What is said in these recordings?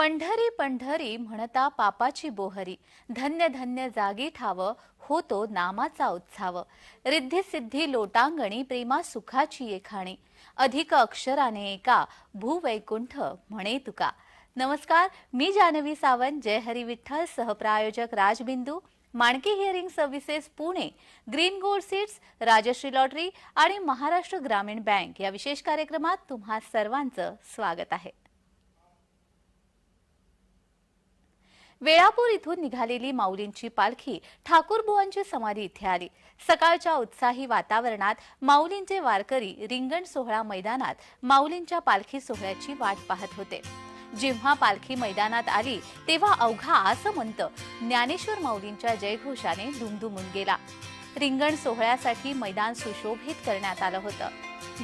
पंढरी पंढरी म्हणता पापाची बोहरी. धन्य धन्य जागी ठाव होतो नामाचा उत्साव. रिद्धी सिद्धी लोटांगणी प्रेमा सुखाची येखाणी अधिक अक्षराने एका भूवैकुंठ म्हणे तुका. नमस्कार मी जानवी सावंत जय Hari Vitthal सहप्रायोजक Rajbindu. Manki hearing services Pune. Green gold seeds Rajshree lottery आणि महाराष्ट्र ग्रामीण बँक या विशेष कार्यक्रमात तुम्हा सर्वांचं स्वागत आहे. वेळापूर इथून निघालेली माऊलींची पालखी ठाकूरबुवांची समाधी इथे आली. सकाळच्या उत्साही वातावरणात माऊलींचे वारकरी रिंगण सोहळा मैदानात माऊलींच्या पालखी सोहळ्याची वाट पाहत होते. जेव्हा पालखी मैदानात आली तेव्हा अवघा असं म्हणतं ज्ञानेश्वर माऊलींच्या जयघोषाने दुमदुमून गेला. रिंगण सोहळ्यासाठी मैदान सुशोभित करण्यात आलं होतं.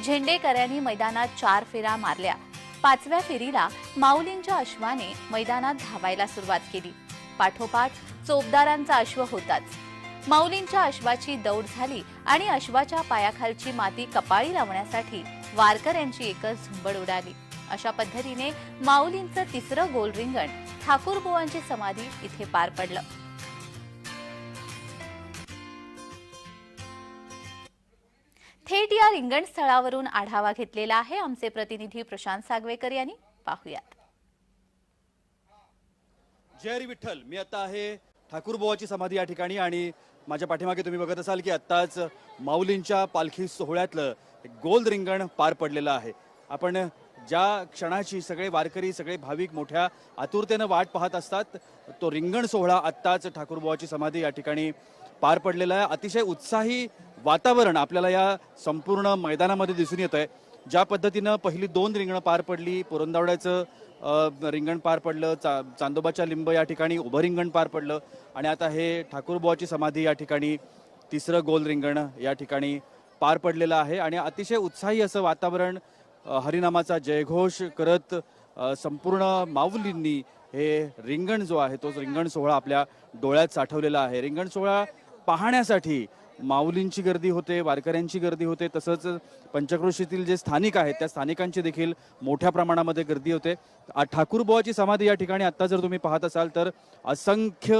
झेंडेकऱ्यांनी मैदानात चार फेऱ्या मारल्या. पाचव्या फेरीला माऊलींच्या अश्वाने मैदानात धावायला सुरुवात केली. पाठोपाठ चोपदारांचा अश्व होताच. माऊलींच्या अश्वाची दौड झाली आणि अश्वाच्या पायाखालची माती कपाळी लावण्यासाठी वारकऱ्यांची एकच झुंबड उडाली. अशा पद्धतीने माऊलींचं तिसरं गोल रिंगण ठाकूरबुवांची समाधी इथे पार पडलं. थेट या रिंगण स्थळावरून आढावा घेतलेला आहे. आमचे प्रतिनिधी प्रशांत सागवेकर यांनी पाहुयात. जय विठ्ठल. मी आता आहे ठाकूरबुवाची समाधी या ठिकाणी आणि माझ्या पाठीमागे तुम्ही बघत असाल की आत्ताच माऊलींच्या पालखी सोहळ्यातलं एक गोल रिंगण पार पडलेलं आहे. आपण ज्या क्षणाची सगळे वारकरी सगळे भाविक मोठ्या आतुरतेनं वाट पाहत असतात तो रिंगण सोहळा आत्ताच ठाकूरबुवाची समाधी या ठिकाणी पार पडलेला आहे. अतिशय उत्साही वातावरण आपल्याला या संपूर्ण मैदानामध्ये दिसून येत आहे ज्या पद्धतीनं पहिली दोन रिंगणं पार पडली पुरंदावड्याचं रिंगण पार पडलं चा चांदोबाच्या लिंब या ठिकाणी उभं रिंगण पार पडलं आणि आता हे ठाकूरबुवाची समाधी या ठिकाणी तिसरं गोल रिंगण या ठिकाणी पार पडलेलं आहे आणि अतिशय उत्साही असं वातावरण हरिनामाचा जयघोष करत संपूर्ण माऊलींनी हे रिंगण जो आहे तो रिंगण सोहळा आपल्या डोळ्यात साठवलेला आहे. रिंगण सोहळा पाहण्यासाठी माऊलींची गर्दी होते वारकऱ्यांची गर्दी होते तसंच पंचक्रोशीतील जे स्थानिक आहेत त्या स्थानिकांची देखील मोठ्या प्रमाणामध्ये गर्दी होते. आ- ठाकूरबुवाची समाधी या ठिकाणी आत्ता जर तुम्ही पाहत असाल तर असंख्य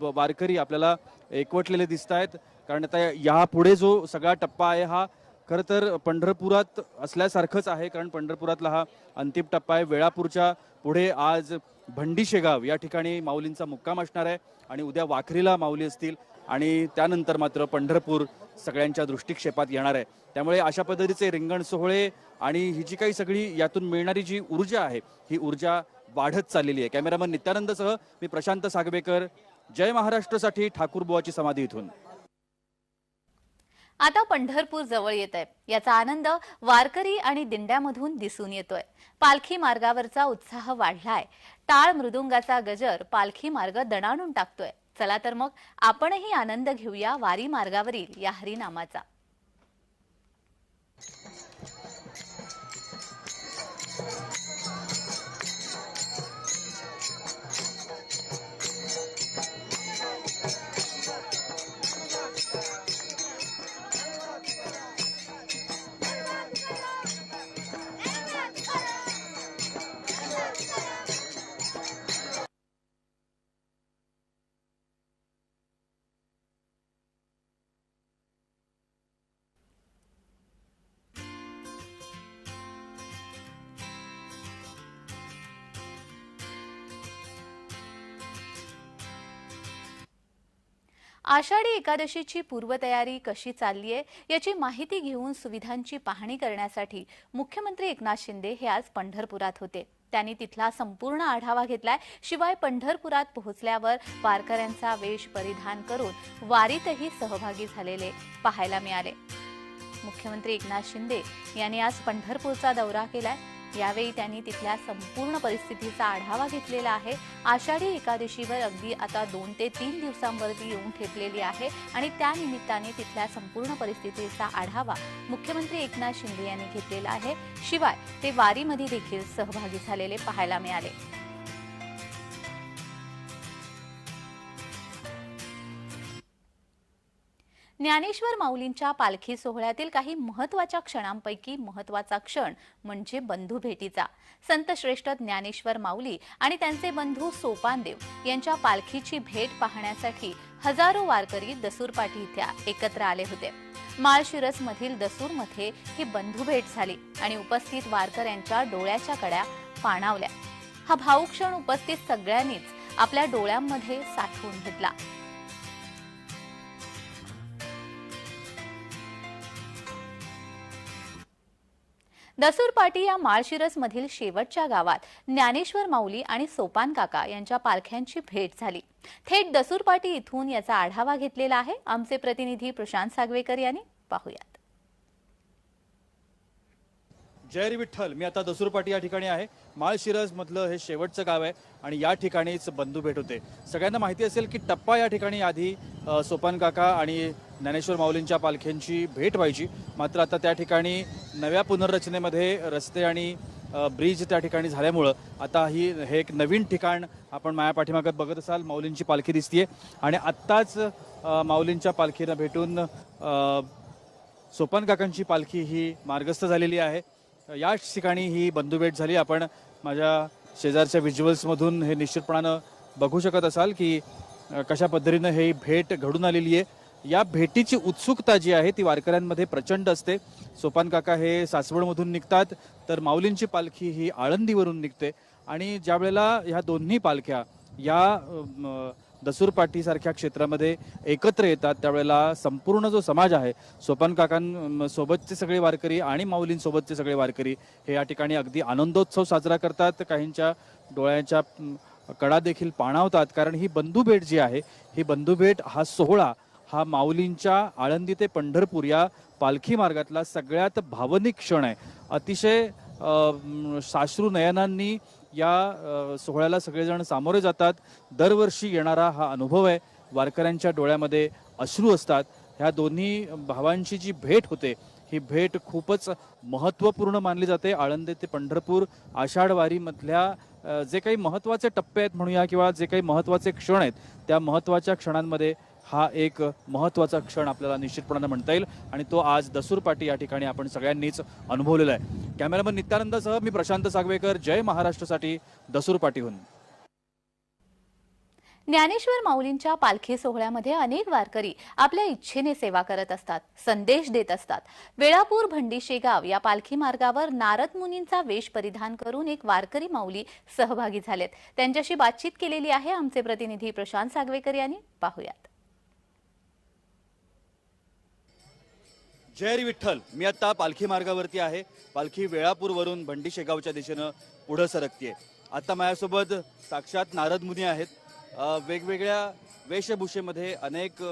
ब- वारकरी आपल्याला एकवटलेले दिसत आहेत. कारण आता यापुढे जो सगळा टप्पा आहे हा खरं तर पंढरपुरात असल्यासारखंच आहे. कारण पंढरपुरातला हा अंतिम टप्पा आहे. वेळापूरच्या पुढे आज भंडी शेगाव या ठिकाणी माऊलींचा मुक्काम असणार आहे. आणि उद्या वाखरीला माऊली असतील. आणि त्यानंतर मात्र पंढरपूर सगळ्यांच्या दृष्टिक्षेपात येणार आहे. त्यामुळे अशा पद्धतीचे रिंगण सोहळे आणि ही जी काही सगळी यातून मिळणारी जी ऊर्जा आहे ही ऊर्जा वाढत चाललेली आहे. कॅमेरामन नित्यानंदसह मी प्रशांत सागवेकर. जय महाराष्ट्रसाठी ठाकूरबुवाची समाधी इथून. आता पंढरपूर जवळ येत आहे. याचा आनंद वारकरी आणि दिंड्यामधून दिसून येतोय. पालखी मार्गावरचा उत्साह वाढलाय. टाळ मृदुंगाचा गजर पालखी मार्ग दणाणून टाकतोय. चला तर मग आपणही आनंद घेऊया वारी मार्गावरील या हरिनामाचा. आषाढी एकादशीची पूर्वतयारी कशी चालली आहे याची माहिती घेऊन सुविधांची पाहणी करण्यासाठी मुख्यमंत्री एकनाथ शिंदे हे आज पंढरपुरात होते. त्यांनी तिथला संपूर्ण आढावा घेतलाय शिवाय पंढरपुरात पोहोचल्यावर वारकऱ्यांचा वेश परिधान करून वारीतही सहभागी झालेले पाहायला मिळाले. मुख्यमंत्री एकनाथ शिंदे यांनी आज पंढरपूरचा दौरा केलाय. यावेळी त्यांनी तिथल्या संपूर्ण परिस्थितीचा आढावा घेतलेला आहे. आषाढी एकादशीवर अगदी आता दोन ते तीन दिवसांवरती येऊन ठेपलेली आहे आणि त्यानिमित्ताने तिथल्या संपूर्ण परिस्थितीचा आढावा मुख्यमंत्री एकनाथ शिंदे यांनी घेतलेला आहे. शिवाय ते वारीमध्ये देखील सहभागी झालेले पाहायला मिळाले. ज्ञानेश्वर माऊलींच्या पालखी सोहळ्यातील काही महत्त्वाच्या क्षणांपैकी महत्त्वाचा क्षण म्हणजे बंधू भेटीचा. संतश्रेष्ठ ज्ञानेश्वर माऊली आणि त्यांचे बंधू सोपानदेव यांच्या पालखीची भेट पाहण्यासाठी हजारो वारकरी दसूरपाठी इथे एकत्र आले होते. माळशिरस मधील दसूरमध्ये ही बंधू भेट झाली आणि उपस्थित वारकऱ्यांच्या डोळ्याच्या कड्या पाणावल्या. हा भाऊ क्षण उपस्थित सगळ्यांनीच आपल्या डोळ्यांमध्ये साठवून घेतला. दसूरपाटी या माळशिरस मधील शेवटच्या गावात ज्ञानेश्वर माऊली आणि सोपान काका यांच्या पालख्यांची भेट झाली. थेट दसूरपाटी इथून याचा आढावा घेतलेला आहे. आमचे प्रतिनिधी प्रशांत सागवेकर यांनी पाहुयात. जय विठ्ठल. मी आता दसूरपाटी या ठिकाणी आहे. माळशिरस मधलं हे शेवटचं गाव आहे. आणि या ठिकाणीच बंधू भेट होते. सगळ्यांना माहिती असेल की टप्पा या ठिकाणी आधी अ, सोपान काका आणि ज्ञानेश्वर माऊलींच्या पालख्यांची भेट व्हायची. मात्र आता त्या ठिकाणी नव्या पुनर्रचनेमध्ये रस्ते आणि ब्रिज त्या ठिकाणी झाल्यामुळं आता ही हे एक नवीन ठिकाण आपण माया पाठीमागत बघत असाल माऊलींची पालखी दिसतीये. आणि आत्ताच माऊलींच्या पालखीनं भेटून अ, सोपान काकांची पालखी ही मार्गस्थ झालेली आहे. याच ठिकाणी ही बंधुभेट झाली. आपण माझ्या शेजारच्या व्हिज्युअल्समधून हे निश्चितपणानं बघू शकत असाल की कशा पद्धतीनं ही भेट घडून आलेली आहे. या भेटीची उत्सुकता जी आहे ती वारकऱ्यांमध्ये प्रचंड असते. सोपान काका हे सासवडमधून निघतात तर माऊलींची पालखी ही आळंदीवरून निघते. आणि ज्या वेळेला ह्या दोन्ही पालख्या या अ, दसूर क्षेत्रामध्ये एकत्र येतात त्यावेळेला संपूर्ण जो समाज आहे सोपान काकांसोबतचे सगळे वारकरी आणि माऊलींसोबतचे सगळे वारकरी हे या ठिकाणी अगदी आनंदोत्सव साजरा करतात. काहींच्या डोळ्यांच्या कडा देखील पाणावतात. कारण ही बंधुभेट जी आहे ही बंधुभेट हा सोहळा हा माऊलींच्या आळंदी ते पंढरपूर या पालखी मार्गातला सगळ्यात भावनिक क्षण आहे. अतिशय साश्रू नयनांनी या सोहळ्याला सगळेजण सामोरे जातात. दरवर्षी येणारा हा अनुभव आहे. वारकऱ्यांच्या डोळ्यामध्ये अश्रू असतात. ह्या दोन्ही भावांची जी भेट होते ही भेट खूपच महत्त्वपूर्ण मानली जाते. आळंदी ते पंढरपूर आषाढवारीमधल्या जे काही महत्त्वाचे टप्पे आहेत म्हणूया किंवा जे काही महत्त्वाचे क्षण आहेत त्या महत्त्वाच्या क्षणांमध्ये हा एक महत्त्वाचा क्षण आपल्याला निश्चितपणानं म्हणता येईल. आणि तो आज दसूर पाटी या ठिकाणी आपण सगळ्यांनीच अनुभवलेला आहे. कॅमेरामन नित्यानंदासह मी प्रशांत सागवेकर जय महाराष्ट्रसाठी दसूर पाटीहून. ज्ञानेश्वर माऊलींच्या पालखी सोहळ्यामध्ये अनेक वारकरी आपल्या इच्छेने सेवा करत असतात संदेश देत असतात. वेळापूर भंडी शेगाव या पालखी मार्गावर नारद मुनींचा वेश परिधान करून एक वारकरी माऊली सहभागी झालेत. त्यांच्याशी बातचीत केलेली आहे आमचे प्रतिनिधी प्रशांत सागवेकर यांनी. पाहुयात. जय विठ्ठल. मी आता पालखी मार्गावरती आहे. पालखी वेळापूरवरून भंडी शेगावच्या दिशेनं पुढं सरकते आता माझ्यासोबत साक्षात नारद मुनी आहेत. वेगवेगळ्या वेशभूषेमध्ये अनेक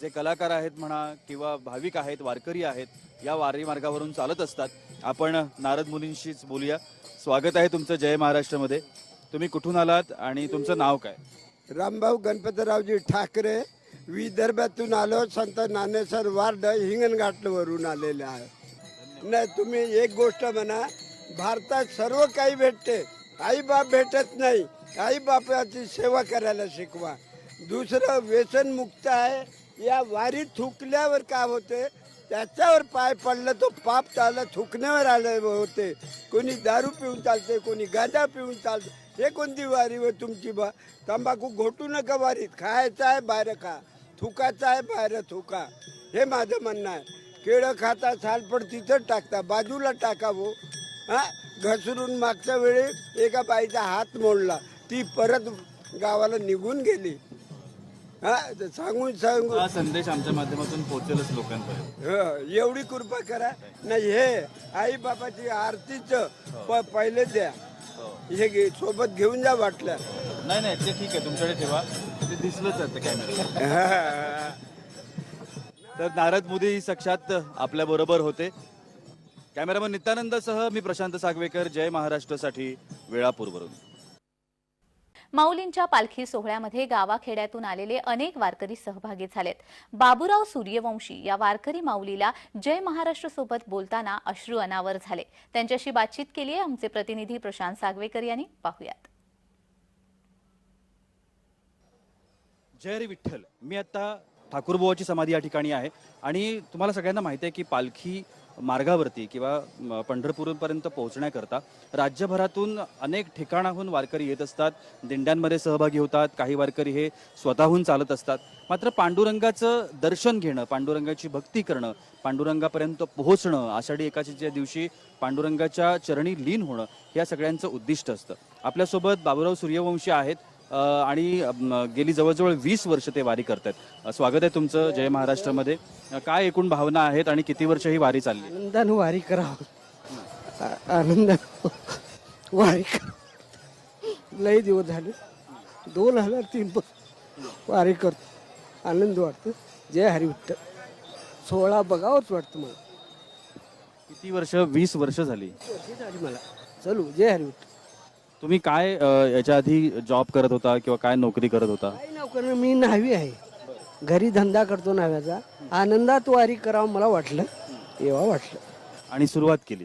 जे कलाकार आहेत म्हणा किंवा भाविक आहेत वारकरी आहेत या वारी मार्गावरून चालत असतात. आपण नारद मुनींशीच बोलूया. स्वागत आहे तुमचं जय महाराष्ट्रामध्ये. तुम्ही कुठून आलात आणि तुमचं नाव काय? रामभाऊ गणपतरावजी ठाकरे. विदर्भातून आलो संत नानेसर वार्ड हिंगणघाटवरून आलेले आहे. नाही तुम्ही एक गोष्ट म्हणा भारतात सर्व काही भेटते. आईबाप भेटत नाही. आईबापाची सेवा करायला शिकवा. दुसरं व्यसनमुक्त आहे. या वारी थुकल्यावर काय होते? त्याच्यावर पाय पडलं तो पाप चाललं थुकण्यावर आलं होते. कोणी दारू पिऊन चालते कोणी गांजा पिऊन चालते. हे कोणती वारी व तुमची बा? तंबाखू घोटू नका वारीत. खायचं आहे बाहेर खा थुकाचं आहे बाहेर थुका. हे माझं म्हणणं आहे. केळं खाता सालपड तिथं टाकता. बाजूला टाकावं. हा? घसरून मागच्या वेळी एका बाईचा हात मोडला. ती परत गावाला निघून गेली. हा? सांगून सांगून हा संदेश आमच्या माध्यमातून पोहोचेलच लोकांपर्यंत. हो, एवढी कृपा करा. नाही हे आई बापाची आरतीच प पहिले द्या. हे घे सोबत घेऊन जा वाटलं नाही नाही ते ठीक आहे तुमच्याकडे ठेवा. ते दिसलंच आहे कॅमेरा तर नारद मोदी साक्षात आपल्या बरोबर होते. कॅमेरामन नित्यानंदसह मी प्रशांत सागवेकर जय महाराष्ट्रासाठी वेळापूरवरून. माऊलींच्या पालखी सोहळ्यामध्ये गावाखेड्यातून आलेले अनेक वारकरी सहभागी झालेत. बाबूराव सूर्यवंशी या वारकरी माऊलीला जय महाराष्ट्र सोबत बोलताना अश्रू अनावर झाले. त्यांच्याशी बातचीत केली आहे आमचे प्रतिनिधी प्रशांत सागवेकर यांनी. पाहूयात. जय रे विठ्ठल. मी आता ठाकूरबुवाची समाधी या ठिकाणी आहे. आणि तुम्हाला सगळ्यांना माहिती आहे की पालखी मार्गावरती किंवा पंढरपूरपर्यंत पोहोचण्याकरता राज्यभरातून अनेक ठिकाणाहून वारकरी येत असतात. दिंड्यांमध्ये सहभागी होतात. काही वारकरी हे स्वतःहून चालत असतात. मात्र पांडुरंगाचं दर्शन घेणं पांडुरंगाची भक्ती करणं पांडुरंगापर्यंत पोहोचणं आषाढी एकादशीच्या दिवशी पांडुरंगाच्या चरणी लीन होणं या सगळ्यांचं उद्दिष्ट असतं. आपल्यासोबत बाबुराव सूर्यवंशी आहेत. आणि गेली जवळजवळ वीस वर्ष ते वारी करतात अ, स्वागत आहे तुमचं जय महाराष्ट्रामध्ये. काय एकूण भावना आहेत आणि किती वर्ष ही वारी चालली? आनंदानं वारी करावं. आ- आनंदानं वारी कर लय दिवस झाले. दोन हजार तीन वारी करतो. आनंद वाटतो. जय हरी विठ्ठल सोहळा बघावंच वाटतं मला. किती वर्ष? वीस वर्ष झाली. झाली मला. चलू जय हरी विठ्ठल तुम्ही काय अ, याच्या आधी जॉब करत होता किंवा काय नोकरी करत होता? काही नोकर मी न्हावी आहे. घरी धंदा करतो न्हाव्याचा. आनंदात वारी करावं मला वाटलं. तेव्हा वाटलं. आणि सुरुवात केली.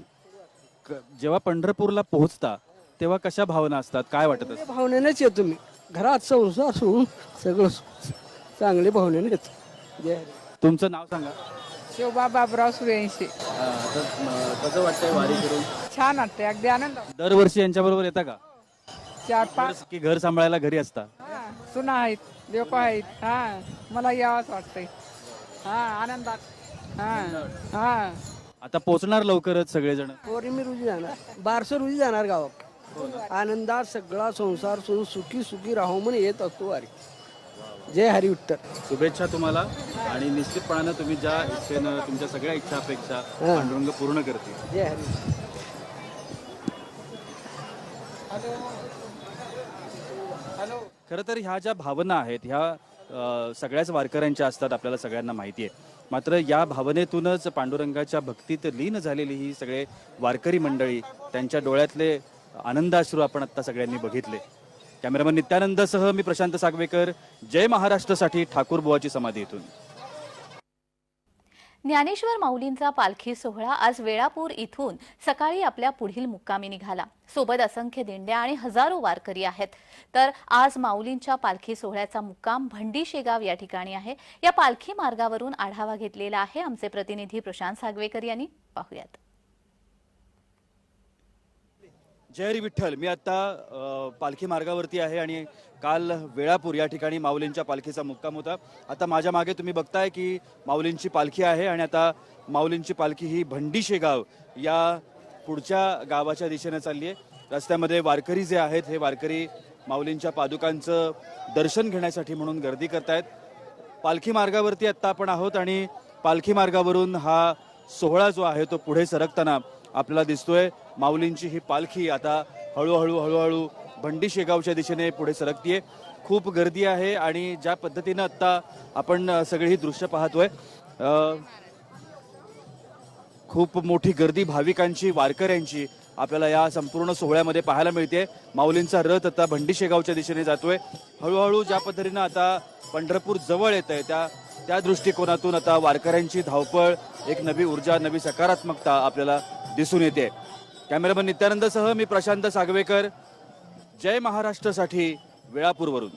क- जेव्हा पंढरपूरला पोहोचता तेव्हा कशा भावना असतात? काय वाटत असतं भावनेनेच येतो मी. घरात संसार सोडून सगळं सोडून चांगले भावनेने येतो. जय हरी. तुमचं नाव सांगा. शोभा बाबराव सूर्यवंशी कसं वाटतंय वारी करून? छान वाटते अगदी आनंद दरवर्षी यांच्याबरोबर येता का? चार पाच की घर सांभाळायला घरी असता? हा, सुना आहेत लोक आहेत. हा मला यावंच वाटतंय. हा आनंदात. हा हा. आता पोचणार लवकरच सगळेजण? पोरी मी रुजी जाणार. बारसं रुजी जाणार गावात. आनंदात सगळा संसार सोडून सुखी सुखी राहू म्हणून येत असतो वारी. जय हरी विठ्ठल शुभेच्छा तुम्हाला. आणि निश्चितपणानं तुम्ही ज्या इच्छेनं तुमच्या सगळ्या इच्छा अपेक्षा पांडुरंग पूर्ण करतील. जय हरी. खरं तर ह्या ज्या भावना आहेत ह्या सगळ्याच वारकऱ्यांच्या असतात आपल्याला सगळ्यांना माहिती आहे. मात्र या भावनेतूनच पांडुरंगाच्या भक्तीत लीन झालेली ही सगळे वारकरी मंडळी त्यांच्या डोळ्यातले आनंदाश्रू आपण आत्ता सगळ्यांनी बघितले. कॅमेरामन नित्यानंदसह मी प्रशांत सागवेकर जय महाराष्ट्रासाठी ठाकूर बुवाची समाधी इथून. ज्ञानेश्वर माऊलींचा पालखी सोहळा आज वेळापूर इथून सकाळी आपल्या पुढील मुक्कामी निघाला. सोबत असंख्य दिंड्या आणि हजारो वारकरी आहेत. तर आज माऊलींच्या पालखी सोहळ्याचा मुक्काम भंडी शेगाव या ठिकाणी आहे. या पालखी मार्गावरून आढावा घेतलेला आहे आमचे प्रतिनिधी प्रशांत सागवेकर यांनी. पाहुयात. जय हरी विठ्ठल. मी आत्ता पालखी मार्गावरती आहे आणि काल वेळापूर या ठिकाणी माऊलींच्या पालखीचा मुक्काम होता. आता माझ्या मागे तुम्ही बघताय की माऊलींची पालखी आहे आणि आता माऊलींची पालखी ही भंडीशे गाव या पुढच्या गावाच्या दिशेने चालली आहे. रस्त्यामध्ये वारकरी जे आहेत हे वारकरी माऊलींच्या पादुकांचं दर्शन घेण्यासाठी म्हणून गर्दी करतायत. पालखी मार्गावरती आत्ता आपण आहोत आणि पालखी मार्गावरून हा सोहळा जो आहे तो पुढे सरकताना आपल्याला दिसतोय. माऊलींची ही पालखी आता हळूहळू हळूहळू भंडी शेगावच्या दिशेने पुढे सरकतीये. खूप गर्दी आहे आणि ज्या पद्धतीनं आत्ता आपण सगळी ही दृश्य पाहतोय खूप मोठी गर्दी भाविकांची वारकऱ्यांची आपल्याला या संपूर्ण सोहळ्यामध्ये पाहायला मिळते माऊलींचा रथ आता भंडी शेगावच्या दिशेने जातोय. हळूहळू ज्या पद्धतीनं आता पंढरपूर जवळ येत आहे त्या त्या दृष्टिकोनातून आता वारकऱ्यांची धावपळ एक नवी ऊर्जा नवी सकारात्मकता आपल्याला दिसून येते. कॅमेरामन नित्यानंदसह मी प्रशांत सागवेकर. जय महाराष्ट्रसाठी वेळापूरवरून.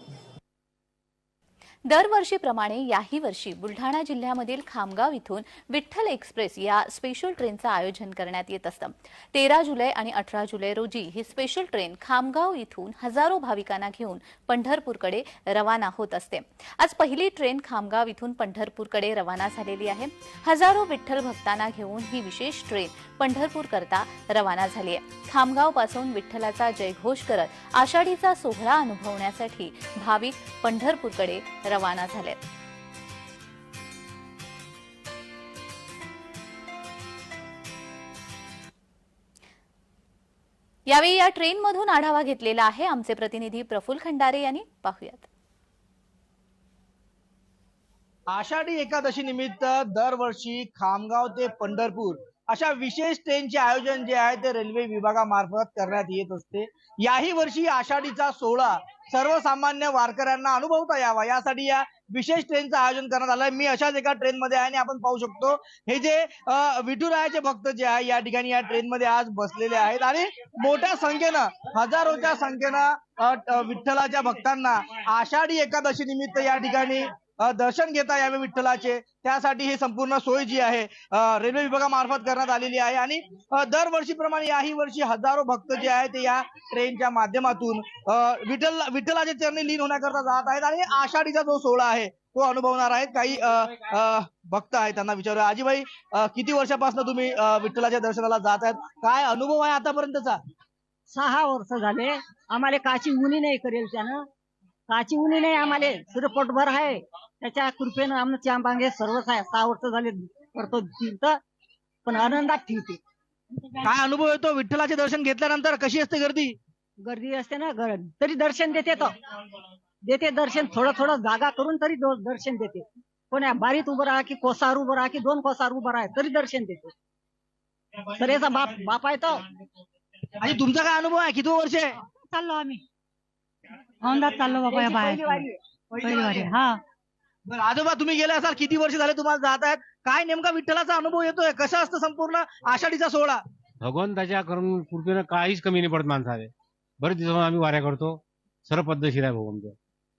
दरवर्षीप्रमाणे याही वर्षी बुलढाणा जिल्ह्यामधील खामगाव इथून विठ्ठल एक्सप्रेस या स्पेशल ट्रेनचं आयोजन करण्यात येत असतं. तेरा जुलै आणि अठरा जुलै रोजी ही स्पेशल ट्रेन खामगाव इथून हजारो भाविकांना घेऊन पंढरपूरकडे रवाना होत असते. आज पहिली ट्रेन खामगाव इथून पंढरपूरकडे रवाना झालेली आहे. हजारो विठ्ठल भक्तांना घेऊन ही विशेष ट्रेन पंढरपूर करता रवाना झाली आहे. खामगावपासून विठ्ठलाचा जयघोष करत आषाढीचा सोहळा अनुभवण्यासाठी भाविक पंढरपूरकडे रवाना झालेत. यावेळी या ट्रेनमधून आढावा घेतलेला आहे आमचे प्रतिनिधी प्रफुल्ल खंडारे यांनी. पाहूयात. आषाढी एकादशी निमित्त दरवर्षी खामगाव ते पंढरपूर अशा विशेष ट्रेनचे आयोजन जे आहे ते रेल्वे विभागामार्फत करण्यात येत असते. याही वर्षी आषाढीचा सोहळा सर्वसामान्य वारकऱ्यांना अनुभवता यावा. यासाठी या विशेष ट्रेनचं आयोजन करण्यात आलंय. मी अशाच एका ट्रेनमध्ये आहे आणि आपण पाहू शकतो हे जे विठुरायाचे भक्त जे आहे या ठिकाणी या ट्रेनमध्ये आज बसलेले आहेत. आणि मोठ्या संख्येनं हजारोच्या संख्येनं विठ्ठलाच्या भक्तांना आषाढी एकादशी निमित्त या ठिकाणी दर्शन घेता यावे विठ्ठलाचे. त्यासाठी ही संपूर्ण सोय जी आहे रेल्वे विभागामार्फत करण्यात आलेली आहे. आणि दरवर्षीप्रमाणे याही वर्षी हजारो भक्त जे आहेत ते या ट्रेनच्या माध्यमातून विठ्ठल विठ्ठलाचे चरणी लीन होण्याकरता जात आहेत. आणि आषाढीचा जो सोहळा आहे तो अनुभवणार आहेत. काही भक्त आहेत त्यांना विचारू आजीबाई किती वर्षापासून तुम्ही विठ्ठलाच्या दर्शनाला जात आहेत? काय अनुभव आहे आतापर्यंतचा? सहा वर्ष झाले. आम्हाला काची मुनी नाही करेल त्यानं. काची उनी नाही आम्हाला. सुद्धा पोटभर आहे. त्याच्या कृपेनं आमचं चांबांगे सर्वच आहे सहा वर्ष झाले करतो तिथं पण आनंदात ठेवते काय अनुभव येतो? विठ्ठलाचे दर्शन घेतल्यानंतर कशी असते गर्दी? गर्दी असते ना गर तरी दर्शन देते तो. देते दर्शन थोडं थोडं जागा करून तरी दो- दर्शन देते. कोण्या बारीत उभं राहा की कोसार उभं राहा की दोन कोसार उभं राहा तरी दर्शन देते. तर याचा बाप बाप आहे तो. आणि तुमचा काय अनुभव आहे? किती वर्ष आहे? चाललो आम्ही. औंधात चाललो बाबा या बाहेर पहिली वारी हा. बरं आजोबा तुम्ही गेले असाल किती वर्ष झाले तुम्हाला जात आहेत? काय नेमका विठ्ठलाचा अनुभव येतोय? कसं असतं संपूर्ण आषाढीचा सोहळा? भगवंताच्या करून कृपेनं काहीच कमी नाही पडत माणसाले. बरेच दिवसांनी आम्ही वाऱ्या करतो. सर्व पद्धतशीर आहे आमचं.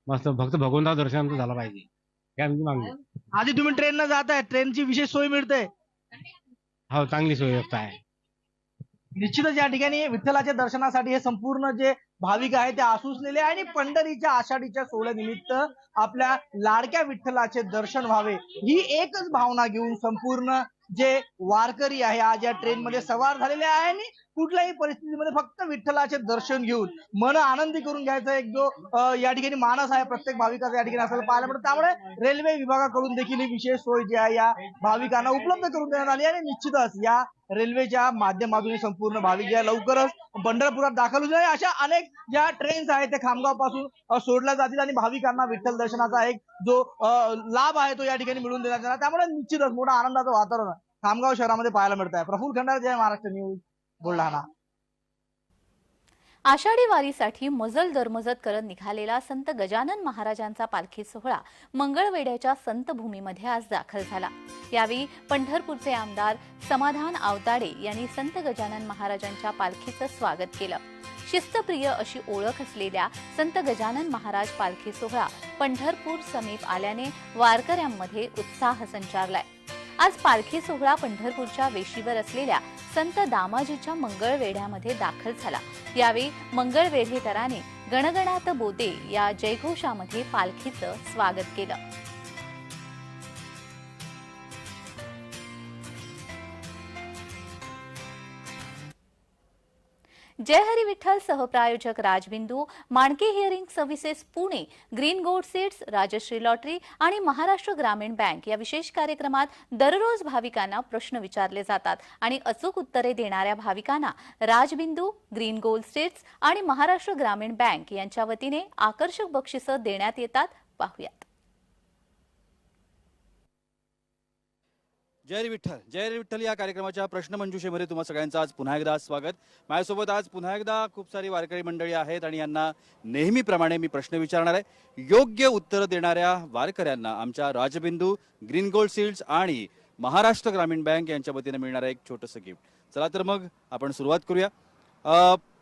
मस्त फक्त भगवंता दर्शन आमचं झालं पाहिजे. आमची मागणी आधी तुम्ही ट्रेन न जात आहे ट्रेनची विशेष सोय मिळते. हो चांगली सोय व्यवस्था आहे. निश्चितच या ठिकाणी विठ्ठलाच्या दर्शनासाठी हे संपूर्ण जे भाविक आहे ते आसुसलेले आहे आणि पंढरीच्या आषाढीच्या सोहळ्यानिमित्त आपल्या लाडक्या विठ्ठलाचे दर्शन व्हावे. ही एकच भावना घेऊन संपूर्ण जे वारकरी आहे आज या ट्रेनमध्ये सवार झालेले आहे आणि कुठल्याही परिस्थितीमध्ये फक्त विठ्ठलाचे दर्शन घेऊन मन आनंदी करून घ्यायचा एक जो या ठिकाणी मानस आहे प्रत्येक भाविकाचा या ठिकाणी असायला पाहायला मिळतो. त्यामुळे रेल्वे विभागाकडून देखील ही विशेष सोय जी आहे या भाविकांना उपलब्ध करून देण्यात आली आणि निश्चितच या रेल्वेच्या माध्यमातून संपूर्ण भाविक जे आहे लवकरच पंढरपुरात दाखल होतील अशा अनेक ज्या ट्रेन्स आहेत त्या खामगावपासून सोडल्या जातील आणि भाविकांना विठ्ठल दर्शनाचा एक जो लाभ आहे तो या ठिकाणी मिळून देण्यात येणार. त्यामुळे निश्चितच मोठा आनंदाचं वातावरण खामगाव शहरामध्ये पाहायला मिळत आहे प्रफुल खंडार जय महाराष्ट्र न्यूज बुलढाणा आषाढी वारीसाठी मजल दरमजत करत निघालेला संत गजानन महाराजांचा पालखी सोहळा मंगळवेड्याच्या संतभूमीमध्ये आज दाखल झाला. यावेळी पंढरपूरचे आमदार समाधान आवताडे यांनी संत गजानन महाराजांच्या पालखीचं स्वागत केलं. शिस्तप्रिय अशी ओळख असलेल्या संत गजानन महाराज पालखी सोहळा पंढरपूर समीप आल्याने वारकऱ्यांमध्ये उत्साह संचारलाय. आज पालखी सोहळा पंढरपूरच्या वेशीवर असलेल्या संत दामाजीच्या मंगळवेढ्यामध्ये दाखल झाला. यावेळी मंगळवेढेकरांनी गणगणात बोते या जयघोषामध्ये पालखीचं स्वागत केलं. जय Hari Vitthal सहप्रायोजक Rajbindu Manake hearing services Pune green gold seeds Rajshree lottery आणि महाराष्ट्र ग्रामीण बँक या विशेष कार्यक्रमात दररोज भाविकांना प्रश्न विचारले जातात आणि अचूक उत्तरे देणाऱ्या भाविकांना राजबिंदू ग्रीन गोल्ड सीड्स आणि महाराष्ट्र ग्रामीण बँक यांच्या वतीने आकर्षक बक्षिसं देण्यात येतात. पाहुयात. जय विठ्ठल. जय विठ्ठल या कार्यक्रमाच्या प्रश्नमंजुषेमध्ये तुम्हा सगळ्यांचं आज पुन्हा एकदा स्वागत. माझ्यासोबत आज पुन्हा एकदा खूप सारी वारकरी मंडळी आहेत आणि यांना नेहमीप्रमाणे मी प्रश्न विचारणार आहे. योग्य उत्तर देणाऱ्या वारकऱ्यांना आमच्या राजबिंदू ग्रीन गोल्ड सील्ड्स आणि महाराष्ट्र ग्रामीण बँक यांच्या वतीने मिळणारं एक छोटंसं गिफ्ट. चला तर मग आपण सुरुवात करूया.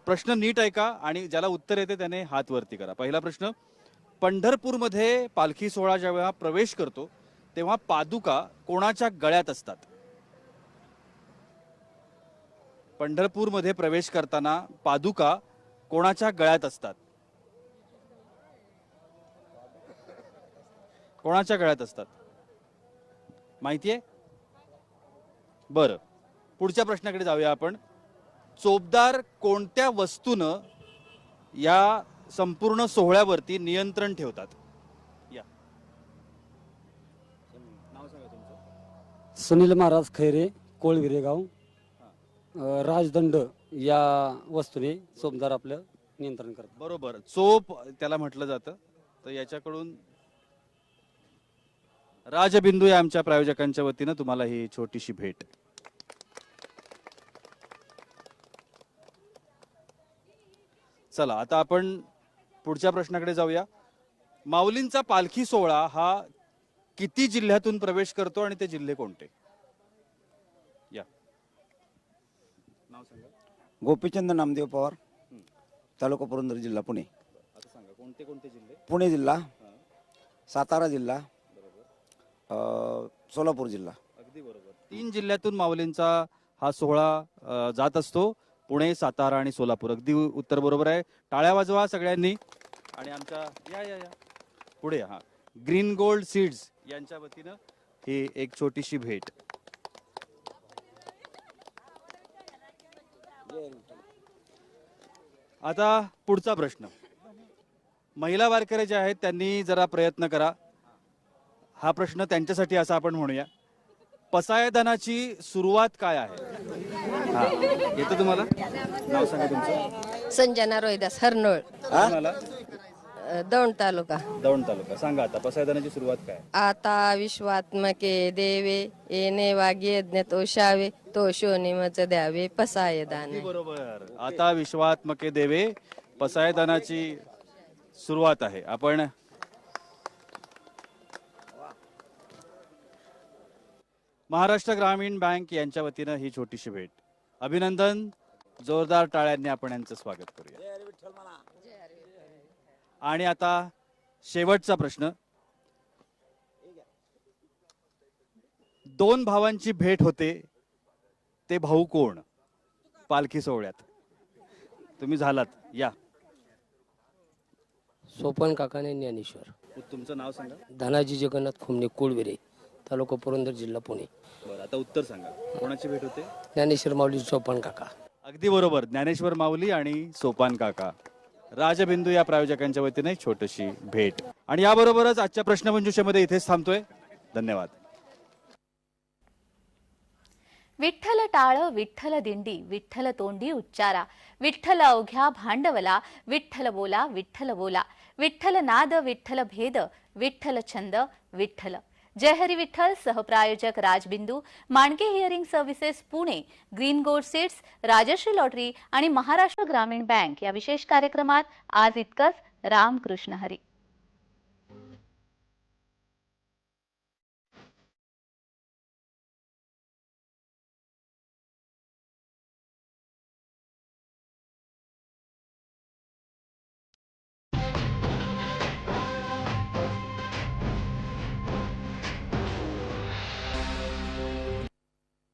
प्रश्न नीट ऐका आणि ज्याला उत्तर येते त्याने हात वरती करा. पहिला प्रश्न पंढरपूरमध्ये पालखी सोहळा ज्यावेळा प्रवेश करतो तेव्हा पादुका कोणाच्या गळ्यात असतात? पंढरपूरमध्ये प्रवेश करताना पादुका कोणाच्या गळ्यात असतात? कोणाच्या गळ्यात असतात? माहितीये? बरं. पुढच्या प्रश्नाकडे जाऊया आपण. चोपदार कोणत्या वस्तूनं या संपूर्ण सोहळ्यावरती नियंत्रण ठेवतात या नाव सांगा तुमचं सुनील महाराज खैरे कोळविरे गाव. अ, राजदंड या वस्तूने सोमदार आपलं नियंत्रण करतात. बरोबर. चोप त्याला म्हटलं जातं. तर याच्याकडून राजबिंदू या आमच्या प्रायोजकांच्या वतीनं तुम्हाला ही छोटीशी भेट. चला आता आपण पुढच्या प्रश्नाकडे जाऊया. माऊलींचा पालखी सोहळा हा किती जिल्ह्यातून प्रवेश करतो आणि ते जिल्हे कोणते? या. नाव सांगा. गोपीचंद नामदेव पवार तालुका पुरंदर जिल्हा पुणे. आता सांगा कोणते कोणते जिल्हे? पुणे जिल्हा सातारा जिल्हा अ, सोलापूर जिल्हा. अगदी बरोबर. तीन जिल्ह्यातून माऊलींचा हा सोहळा अ, जात असतो. पुणे सातारा आणि सोलापूर. अगदी उ- उत्तर बरोबर आहे. टाळ्या वाजवा सगळ्यांनी. आणि आमच्या या या या. पुढे हा. Green gold seeds. यांच्या वतीनं ही एक छोटीशी भेट. आता पुढचा प्रश्न. महिला वारकरी ज्या आहेत त्यांनी जरा प्रयत्न करा. हा प्रश्न त्यांच्यासाठी असा आपण म्हणूया. पसायदानाची सुरुवात काय आहे? येतं तुम्हाला? नाव सांगा तुमचं. संजना रोहिदास हरनोळ. तुम्हाला? दौंड तालुका. दौंड तालुका. सांगा आता पसायदानाची सुरुवात काय? आता विश्वात्मके देवे येणे वागे यज्ञ तो शावे तो शोनिमच द्यावे पसाय दाने बरोबर. आता विश्वात्मके देवे पसायदानाची सुरुवात आहे. आपण महाराष्ट्र ग्रामीण बँक यांच्या वतीनं ही छोटीशी भेट. अभिनंदन. जोरदार टाळ्यांनी आपण यांचं स्वागत करूया. आणि आता शेवटचा प्रश्न. दोन भावांची भेट होते ते भाऊ कोण? पालखी सोहळ्यात. तुम्ही झालात. या. सोपन काकाने ज्ञानेश्वर. तुमचं नाव सांगा. धनाजी जगन्नाथ खुमणे कुळविरे तालुका पुरंदर जिल्हा पुणे. बरं आता उत्तर सांगा. कोणाची भेट होते? ज्ञानेश्वर माऊली सोपान काका. अगदी बरोबर. ज्ञानेश्वर माऊली आणि सोपान काका. राजबिंदू या प्रायोजकांच्या वतीने छोटीशी भेट. आणि याबरोबरच आजच्या प्रश्नमंजुषेमध्ये इथेच थांबतोय. धन्यवाद. विठ्ठल टाळ विठ्ठल दिंडी विठ्ठल तोंडी उच्चारा. विठ्ठल अवघ्या भांडवला विठ्ठल बोला विठ्ठल बोला. विठ्ठल नाद विठ्ठल भेद विठ्ठल छंद विठ्ठल जय Hari Vitthal सहप्रायोजक Rajbindu Manake hearing services Pune green gold seeds Rajshree lottery आणि महाराष्ट्र ग्रामीण बँक या विशेष कार्यक्रमात आज इतकंच रामकृष्ण हरी